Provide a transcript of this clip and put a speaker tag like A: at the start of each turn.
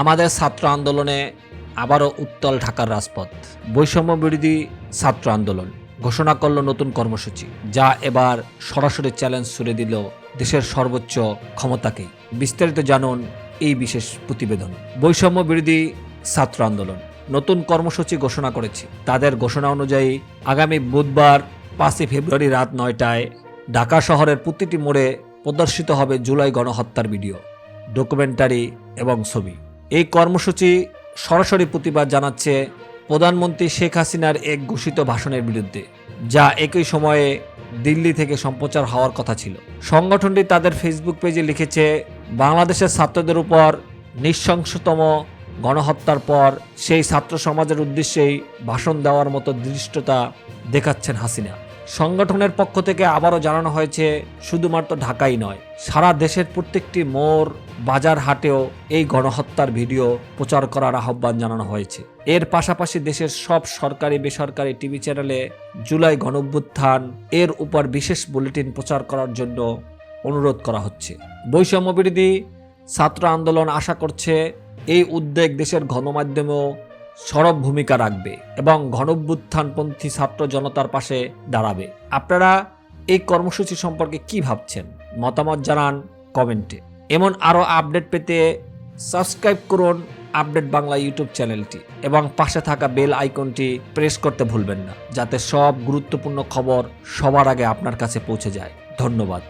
A: আমাদের ছাত্র আন্দোলনে আবারও উত্তল ঢাকার রাজপথ। বৈষম্য বিরোধী ছাত্র আন্দোলন ঘোষণা করল নতুন কর্মসূচি, যা এবার সরাসরি চ্যালেঞ্জ ছুড়ে দিল দেশের সর্বোচ্চ ক্ষমতাকে। বিস্তারিত জানুন এই বিশেষ প্রতিবেদন। বৈষম্য বিরোধী ছাত্র আন্দোলন, নতুন কর্মসূচি ঘোষণা করেছে। তাদের ঘোষণা অনুযায়ী, আগামী বুধবার পাঁচই ফেব্রুয়ারি রাত নয়টায় ঢাকা শহরের প্রতিটি মোড়ে প্রদর্শিত হবে জুলাই গণহত্যার ভিডিও, ডকুমেন্টারি এবং ছবি। এই কর্মসূচি সরাসরি প্রতিবাদ জানাচ্ছে প্রধানমন্ত্রী শেখ হাসিনার এক ঘোষিত ভাষণের বিরুদ্ধে, যা একই সময়ে দিল্লি থেকে সম্প্রচার হওয়ার কথা ছিল। সংগঠনটি তাদের ফেসবুক পেজে লিখেছে, বাংলাদেশের ছাত্রদের উপর নৃশংসতম গণহত্যার পর সেই ছাত্র সমাজের উদ্দেশ্যেই ভাষণ দেওয়ার মতো দৃষ্টতা দেখাচ্ছেন হাসিনা। সংগঠনের পক্ষ থেকে আবারও জানানো হয়েছে, শুধুমাত্র ঢাকাই নয়, সারা দেশের প্রত্যেকটি মোড়, বাজার হাটেও এই গণহত্যার ভিডিও প্রচার করার আহ্বান জানানো হয়েছে। এর পাশাপাশি দেশের সব সরকারি, বেসরকারি টিভি চ্যানেলে জুলাই গণঅভ্যুত্থান, এর উপর বিশেষ বুলেটিন প্রচার করার জন্য অনুরোধ করা হচ্ছে। বৈষম্য বিরোধী ছাত্র আন্দোলন আশা করছে, এই উদ্যোগ দেশের গণমাধ্যমেও সরব ভূমিকা রাখবে এবং গণভ্যুত্থানপন্থী ছাত্র জনতার পাশে দাঁড়াবে। আপনারা এই কর্মসূচি সম্পর্কে কি ভাবছেন? মতামত জানান কমেন্টে। এমন আরও আপডেট পেতে সাবস্ক্রাইব করুন আপডেট বাংলা ইউটিউব চ্যানেলটি এবং পাশে থাকা বেল আইকনটি প্রেস করতে ভুলবেন না, যাতে সব গুরুত্বপূর্ণ খবর সবার আগে আপনার কাছে পৌঁছে যায়। ধন্যবাদ।